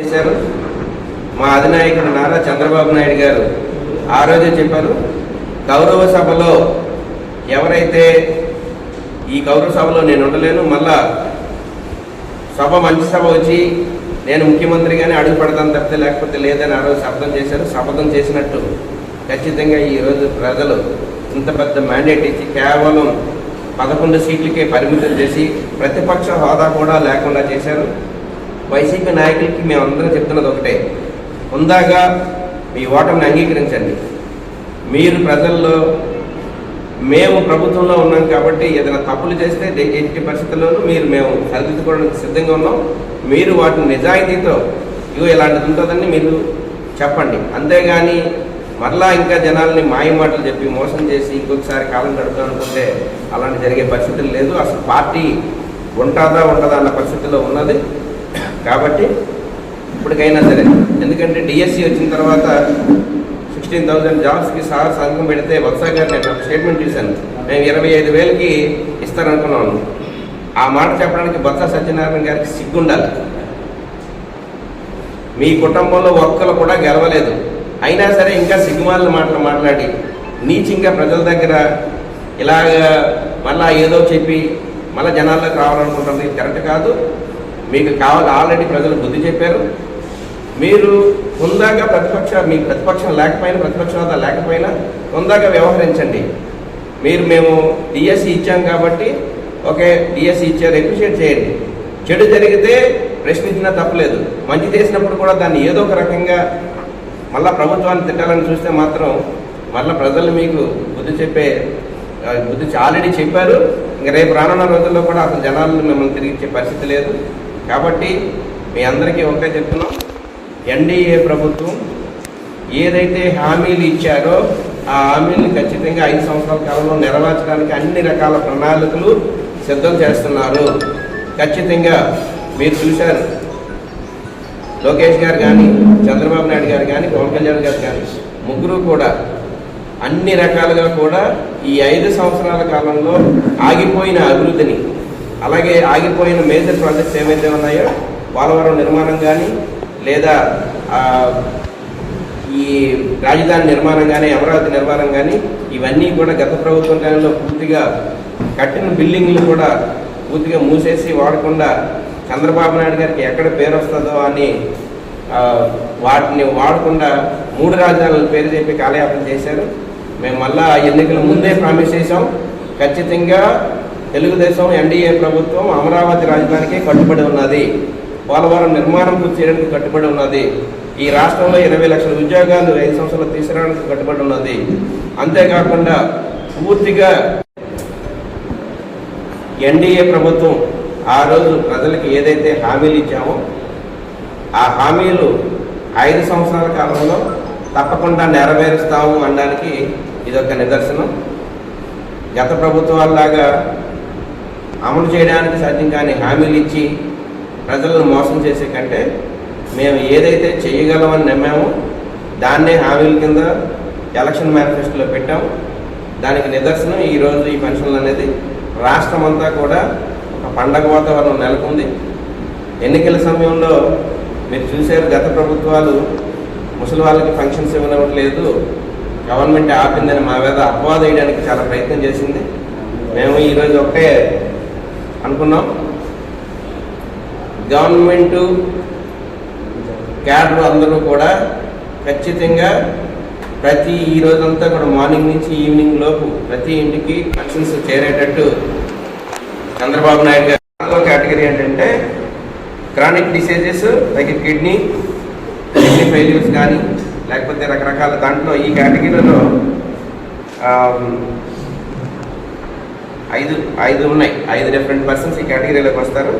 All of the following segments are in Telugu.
చేశారు. మా అధినాయకుడు నారా చంద్రబాబు నాయుడు గారు ఆ రోజే చెప్పారు గౌరవ సభలో ఎవరైతే ఈ గౌరవ సభలో నేను ఉండలేను మళ్ళా సభ మంచి సభ వచ్చి నేను ముఖ్యమంత్రిగానే అడుగు పెడతాను తప్పితే లేకపోతే లేదని ఆ రోజు శబ్దం చేశారు. శపథం చేసినట్టు ఖచ్చితంగా ఈరోజు ప్రజలు ఇంత పెద్ద మ్యాండేట్ ఇచ్చి కేవలం పదకొండు సీట్లకే పరిమితం చేసి ప్రతిపక్ష హోదా కూడా లేకుండా చేశారు. వైసీపీ నాయకులకి మేమందరం చెప్తున్నది ఒకటే. ఉందాగా మీ ఓటమిని అంగీకరించండి. మీరు ప్రజల్లో మేము ప్రభుత్వంలో ఉన్నాం కాబట్టి ఏదైనా తప్పులు చేస్తే ఎట్టి పరిస్థితుల్లోనూ మీరు మేము సరిదిద్దుకోవడానికి సిద్ధంగా ఉన్నాం. మీరు వాటిని నిజాయితీతో ఇగో ఇలాంటిది ఉంటుందని మీరు చెప్పండి. అంతేగాని మరలా ఇంకా జనాల్ని మాయ మాటలు చెప్పి మోసం చేసి ఇంకొకసారి కాలం గడుపుతాం అనుకుంటే అలాంటి జరిగే పరిస్థితులు లేదు. అసలు పార్టీ ఉంటుందా ఉండదా అన్న పరిస్థితిలో ఉన్నది. కాబట్టి ఇప్పటికైనా సరే ఎందుకంటే డిఎస్సి వచ్చిన తర్వాత సిక్స్టీన్ థౌసండ్ జాబ్స్కి సహా సంఘం పెడితే వత్సా గారు నేను ఒక స్టేట్మెంట్ చూశాను. మేము ఇరవై ఐదు వేలకి ఇస్తారనుకున్నాను ఆ మాట చెప్పడానికి బొత్స సత్యనారాయణ గారికి సిగ్గుండాలి. మీ కుటుంబంలో ఒక్కరు కూడా గెలవలేదు. అయినా సరే ఇంకా సిగ్గుమాల మాటలు మాట్లాడి నీచింగా ప్రజల దగ్గర ఇలాగ మళ్ళా ఏదో చెప్పి మళ్ళీ జనాల్లోకి రావాలనుకుంటుంది. కరెక్ట్ కాదు. మీకు కావాలి ఆల్రెడీ ప్రజలు బుద్ధి చెప్పారు. మీరు హుందాగా ప్రతిపక్ష మీ ప్రతిపక్షం లేకపోయినా ప్రతిపక్ష హోదా లేకపోయినా తొందరగా వ్యవహరించండి. మీరు మేము డిఎస్సి ఇచ్చాం కాబట్టి ఓకే డిఎస్సి ఇచ్చారు ఎప్రిషియేట్ చేయండి. చెడు జరిగితే ప్రశ్నించినా తప్పలేదు. మంచి చేసినప్పుడు కూడా దాన్ని ఏదో ఒక రకంగా మళ్ళా ప్రభుత్వాన్ని తిట్టాలని చూస్తే మాత్రం మళ్ళీ ప్రజలు మీకు బుద్ధి చెప్పే బుద్ధి ఆల్రెడీ చెప్పారు. ఇంకా రేపు రానున్న రోజుల్లో కూడా అసలు జనాలను మిమ్మల్ని తిరిగి ఇచ్చే పరిస్థితి లేదు. కాబట్టి మీ అందరికీ ఒకే చెప్తున్నాం. ఎన్డీఏ ప్రభుత్వం ఏదైతే హామీలు ఇచ్చారో ఆ హామీలను ఖచ్చితంగా ఐదు సంవత్సరాల కాలంలో నెరవేర్చడానికి అన్ని రకాల ప్రణాళికలు సిద్ధం చేస్తున్నారు. ఖచ్చితంగా మీరు చూశారు. లోకేష్ గారు కానీ చంద్రబాబు నాయుడు గారు కానీ పవన్ కళ్యాణ్ గారు కానీ ముగ్గురు కూడా అన్ని రకాలుగా కూడా ఈ ఐదు సంవత్సరాల కాలంలో ఆగిపోయిన అభివృద్ధిని అలాగే ఆగిపోయిన మేజర్ ప్రాజెక్ట్స్ ఏవైతే ఉన్నాయో పోలవరం నిర్మాణం కానీ లేదా ఈ రాజధాని నిర్మాణం కానీ అమరావతి నిర్మాణం కానీ ఇవన్నీ కూడా గత ప్రభుత్వం కాలంలో పూర్తిగా కట్టిన బిల్డింగ్లు కూడా పూర్తిగా మూసేసి వాడకుండా చంద్రబాబు నాయుడు గారికి ఎక్కడ పేరు వస్తుందో అని వాటిని వాడకుండా మూడు రాజధానుల పేరు చెప్పి కాలయాపన చేశారు. మేము మళ్ళా ఎన్నికల ముందే ప్రామిస్ చేసాం ఖచ్చితంగా తెలుగుదేశం ఎన్డీఏ ప్రభుత్వం అమరావతి రాజధానికి కట్టుబడి ఉన్నది. పోలవరం నిర్మాణం పూర్తి చేయడానికి కట్టుబడి ఉన్నది. ఈ రాష్ట్రంలో ఇరవై లక్షల ఉద్యోగాలు ఐదు సంవత్సరాలు తీసుకురావడానికి కట్టుబడి ఉన్నది. అంతేకాకుండా పూర్తిగా ఎన్డీఏ ప్రభుత్వం ఆ రోజు ప్రజలకు ఏదైతే హామీలు ఇచ్చామో ఆ హామీలు ఐదు సంవత్సరాల కాలంలో తప్పకుండా నెరవేరుస్తాము అనడానికి ఇదొక నిదర్శనం. గత ప్రభుత్వాల్లాగా అమలు చేయడానికి సాధ్యం కాని హామీలు ఇచ్చి ప్రజలను మోసం చేసే కంటే మేము ఏదైతే చేయగలమని నమ్మామో దాన్నే హామీల కింద ఎలక్షన్ మేనిఫెస్టోలో పెట్టాము దానికి నిదర్శనం ఈరోజు ఈ పెన్షన్లు అనేది రాష్ట్రం అంతా కూడా ఒక పండగ వాతావరణం నెలకొంది. ఎన్నికల సమయంలో మీరు చూశారు గత ప్రభుత్వాలు ముసలి వాళ్ళకి ఫంక్షన్స్ ఇవ్వనట్లేదు గవర్నమెంట్ ఆపిందని మా మీద అపవాదం వేయడానికి చాలా ప్రయత్నం చేసింది. మేము ఈరోజు ఒకే అనుకున్నాం. గవర్నమెంటు క్యాడర్ అందరూ కూడా ఖచ్చితంగా ప్రతి ఈ రోజంతా కూడా మార్నింగ్ నుంచి ఈవినింగ్ లోపు ప్రతి ఇంటికి పెన్షన్స్ చేరేటట్టు చంద్రబాబు నాయుడు గారు కేటగిరీ ఏంటంటే chronic diseases like kidney kidney failures కానీ లేకపోతే రకరకాల దాంట్లో ఈ కేటగిరీలో ఐదు ఐదు ఉన్నాయి. ఐదు డిఫరెంట్ పర్సన్స్ ఈ కేటగిరీలోకి వస్తారు.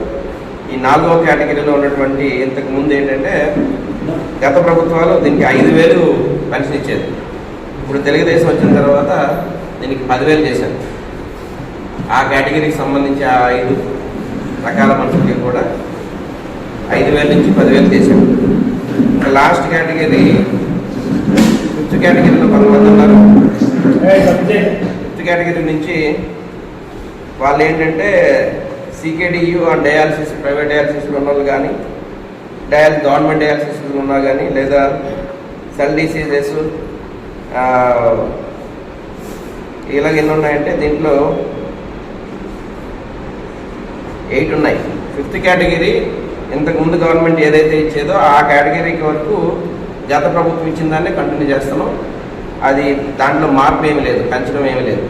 ఈ నాలుగో కేటగిరీలో ఉన్నటువంటి ఇంతకు ముందు ఏంటంటే గత ప్రభుత్వాలు దీనికి ఐదు వేలు పెన్షన్ ఇచ్చేది. ఇప్పుడు తెలుగుదేశం వచ్చిన తర్వాత దీనికి పదివేలు చేశారు. ఆ కేటగిరీకి సంబంధించి ఆ ఐదు రకాల మనుషులకి కూడా ఐదు వేల నుంచి పదివేలు చేశారు. లాస్ట్ కేటగిరీ ఫిఫ్త్ కేటగిరీలో కొంతమంది ఉన్నారు. ఫిఫ్త్ కేటగిరీ నుంచి వాళ్ళు ఏంటంటే సికేడియు అండ్ డయాలసిస్ ప్రైవేట్ డయాలసిస్లో ఉన్న వాళ్ళు కానీ డయాల్ గవర్నమెంట్ డయాలసిస్లో ఉన్నా కానీ లేదా సెల్ డిసీజెస్ ఇలాగ ఎన్ని ఉన్నాయంటే దీంట్లో ఎయిట్ ఉన్నాయి. ఫిఫ్త్ కేటగిరీ ఇంతకు ముందు గవర్నమెంట్ ఏదైతే ఇచ్చేదో ఆ కేటగిరీకి వరకు గత ప్రభుత్వం ఇచ్చిందాన్ని కంటిన్యూ చేస్తున్నాం. అది దాంట్లో మార్పు ఏమీ లేదు పెంచడం ఏమీ లేదు.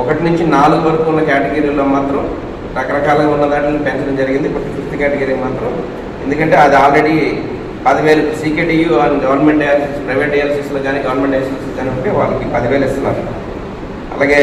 ఒకటి నుంచి నాలుగు వరకు ఉన్న కేటగిరీలో మాత్రం రకరకాలుగా ఉన్న దాంట్లో పెంచడం జరిగింది. బట్ ఫిఫ్త్ కేటగిరీ మాత్రం. ఎందుకంటే అది ఆల్రెడీ పదివేలు సీకేటీయూ గవర్నమెంట్ డయాలసిస్ ప్రైవేట్ డయాలసిస్లో కానీ గవర్నమెంట్ డయాలసిస్ కానీ ఉంటే వాళ్ళకి పదివేలు ఇస్తున్నారు. అలాగే